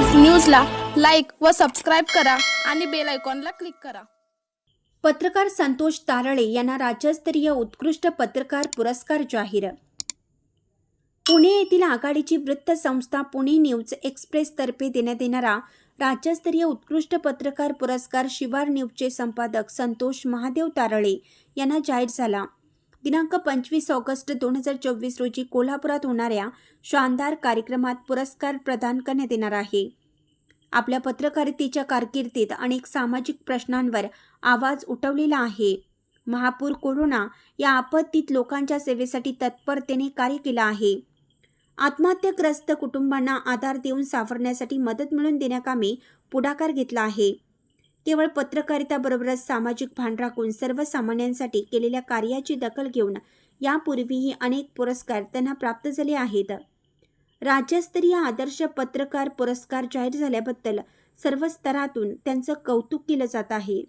व सबस्क्राईब करा आणि बेल आयकॉनला क्लिक करा. पत्रकार संतोष तारळे यांना राज्यस्तरीय उत्कृष्ट पत्रकार पुरस्कार जाहीर. पुणे येथील आघाडीची वृत्तसंस्था पुणे न्यूज एक्सप्रेसतर्फे देण्यात येणारा राज्यस्तरीय उत्कृष्ट पत्रकार पुरस्कार शिवार न्यूजचे संपादक संतोष महादेव तारळे यांना जाहीर झाला. दिनांक पंचवीस ऑगस्ट दोन हजार चोवीस रोजी कोल्हापुरात होणाऱ्या शानदार कार्यक्रमात पुरस्कार प्रदान करण्यात येणार आहे. आपल्या पत्रकारितेच्या कारकिर्दीत अनेक सामाजिक प्रश्नांवर आवाज उठवलेला आहे. महापूर कोरोना या आपत्तीत लोकांच्या सेवेसाठी तत्परतेने कार्य केलं आहे. आत्महत्याग्रस्त कुटुंबांना आधार देऊन सावरण्यासाठी मदत मिळवून देण्याकामी पुढाकार घेतला आहे. केवळ पत्रकारिताबरोबरच सामाजिक भान राखून सर्वसामान्यांसाठी केलेल्या कार्याची दखल घेऊन यापूर्वीही अनेक पुरस्कार त्यांना प्राप्त झाले आहेत. राज्यस्तरीय आदर्श पत्रकार पुरस्कार जाहीर झाल्याबद्दल सर्व स्तरातून त्यांचं कौतुक केलं जात आहे.